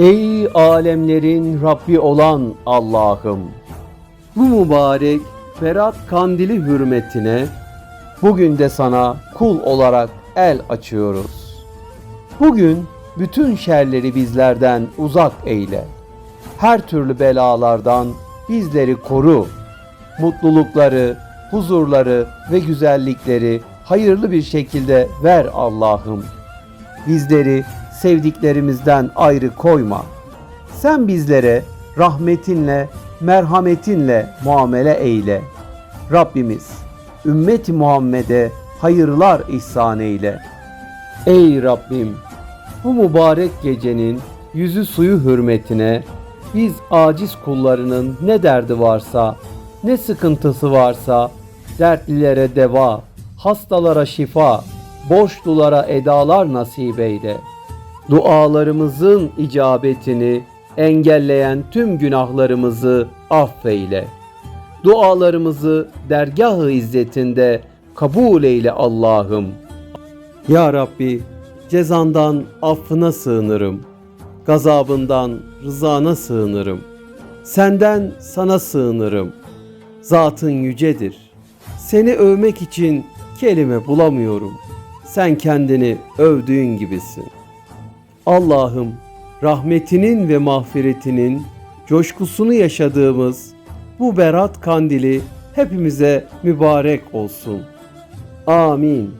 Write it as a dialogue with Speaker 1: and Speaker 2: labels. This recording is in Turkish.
Speaker 1: Ey alemlerin Rabbi olan Allah'ım! Bu mübarek Berat Kandili hürmetine bugün de sana kul olarak el açıyoruz. Bugün bütün şerleri bizlerden uzak eyle. Her türlü belalardan bizleri koru. Mutlulukları, huzurları ve güzellikleri hayırlı bir şekilde ver Allah'ım. Bizleri sevdiklerimizden ayrı koyma. Sen bizlere rahmetinle, merhametinle muamele eyle. Rabbimiz, ümmeti Muhammed'e hayırlar ihsan eyle. Ey Rabbim, bu mübarek gecenin yüzü suyu hürmetine biz aciz kullarının ne derdi varsa, ne sıkıntısı varsa dertlilere deva, hastalara şifa, borçlulara edalar nasip eyle. Dualarımızın icabetini engelleyen tüm günahlarımızı affeyle. Dualarımızı dergah-ı izzetinde kabul eyle Allah'ım. Ya Rabbi, cezandan affına sığınırım. Gazabından rızana sığınırım. Senden sana sığınırım. Zatın yücedir. Seni övmek için kelime bulamıyorum. Sen kendini övdüğün gibisin. Allah'ım rahmetinin ve mağfiretinin coşkusunu yaşadığımız bu berat kandili hepimize mübarek olsun. Amin.